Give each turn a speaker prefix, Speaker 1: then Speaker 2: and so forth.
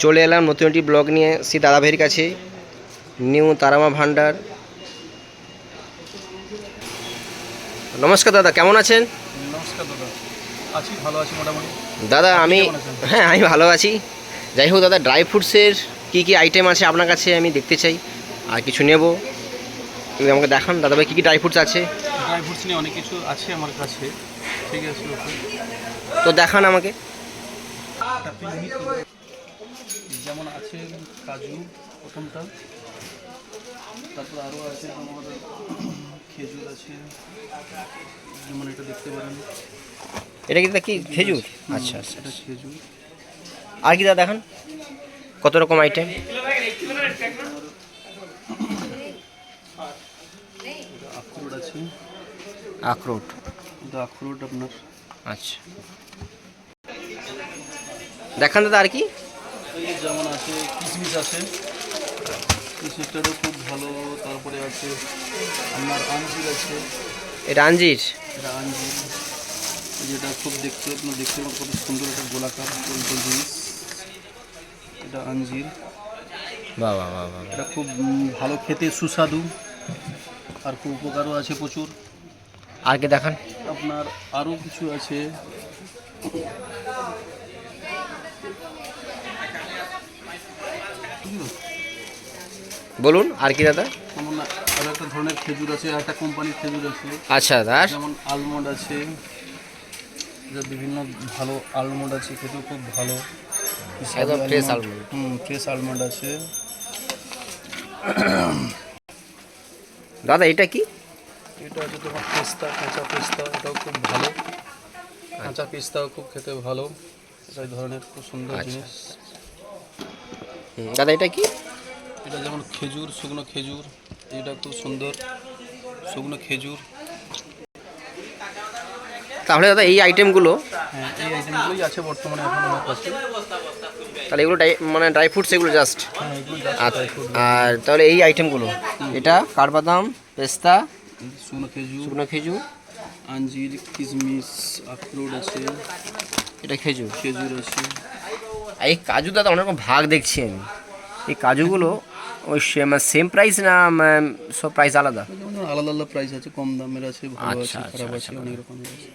Speaker 1: চলে এলাম নতুন একটি ব্লগ নিয়ে শ্রী দাদাভাইয়ের কাছে। নিউ তারামা ভান্ডার। নমস্কার দাদা কেমন আছেন?
Speaker 2: নমস্কার দাদা। আছি ভালো আছি মোটামুটি।
Speaker 1: দাদা আমি হ্যাঁ আমি ভালো আছি। যাই হোক দাদা ড্রাই ফ্রুটসের কী কী আইটেম আছে আপনার কাছে আমি দেখতে চাই। আর কিছু নেব। তুমি আমাকে দেখান দাদাভাই কী কী ড্রাই ফ্রুটস আছে?
Speaker 2: ড্রাই ফ্রুটস নিয়ে অনেক কিছু আছে আমার কাছে। ঠিক আছে
Speaker 1: তো দেখান আমাকে।
Speaker 2: যেমন আছে কাজু প্রথমটা তারপর আরও আছে আমার খেজুর আছে যেমন এটা দেখতে পারেন।
Speaker 1: এটা কি দাদা কি খেজুর? আচ্ছা আচ্ছা
Speaker 2: এটা খেজুর।
Speaker 1: আর কি দাদা দেখান? কত রকম আইটেম
Speaker 2: আখরোট আছে।
Speaker 1: আখরোট?
Speaker 2: আখরোট আপনার।
Speaker 1: আচ্ছা। দেখান দাদা আর কি?
Speaker 2: এই যেমন আছে কিশমিশ আছে। কিশমিশটারও খুব ভালো তারপরে আছে আপনার আঞ্জির আছে।
Speaker 1: এটা আঞ্জির?
Speaker 2: এটা আঞ্জির। যেটা খুব দেখতে আপনার দেখতে কত সুন্দর একটা গোলাকার গোল গোল জিনিস। এটা আঞ্জির।
Speaker 1: বাহ বাহ বাহ
Speaker 2: এটা খুব ভালো খেতে সুস্বাদু। আর খুব উপকারও আছে প্রচুর।
Speaker 1: আগে দেখান।
Speaker 2: আপনার আরও কিছু আছে।
Speaker 1: বলুন আর কি দাদা?
Speaker 2: যেমন আরও একটা ধরনের খেজুর আছে আর একটা কোম্পানির খেজুর আছে।
Speaker 1: আচ্ছা দাদা
Speaker 2: যেমন আলমন্ড আছে। যে বিভিন্ন ভালো আলমন্ড আছে খেতেও খুব ভালো।
Speaker 1: একদম fresh almond।
Speaker 2: হুম ফ্রেশ আলমন্ড আছে।
Speaker 1: দাদা এটা কি?
Speaker 2: এটা আছে তোমার পেস্তা কাঁচা পেস্তা এটাও খুব ভালো। কাঁচা পেস্তাও খুব খেতে ভালো। এই ধরনের খুব সুন্দর
Speaker 1: আচ্ছা।
Speaker 2: জিনিস।
Speaker 1: দাদা এটা কি?
Speaker 2: এটা যেমন খেজুর শুকনো খেজুর এটা খুব সুন্দর। শুকনো খেজুর।
Speaker 1: তাহলে দাদা এই আইটেমগুলো
Speaker 2: হ্যাঁ এই আইটেমগুলোই আছে বর্তমানে এখন আমার কাছে।
Speaker 1: তাহলে এগুলো মানে ড্রাই ফ্রুটস এগুলো জাস্ট
Speaker 2: হ্যাঁ just
Speaker 1: আর তাহলে এই আইটেমগুলো এটা কাঠবাদাম পেস্তা
Speaker 2: শুকনো খেজুর।
Speaker 1: শুকনো খেজুর।
Speaker 2: আঞ্জির কিশমিশ আখরোট আছে।
Speaker 1: এটা খেজুর।
Speaker 2: খেজুর আছে।
Speaker 1: এই কাজু দাদা অনেক রকম ভাগ দেখছি আমি এই কাজুগুলো ওই সেম প্রাইস না সব প্রাইস আলাদা?
Speaker 2: আলাদা আলাদা প্রাইস আছে কম দামের আছে ভালো আছে
Speaker 1: আচ্ছা, আচ্ছা,
Speaker 2: খারাপ আছে
Speaker 1: আচ্ছা।
Speaker 2: অনেক রকমের আছে।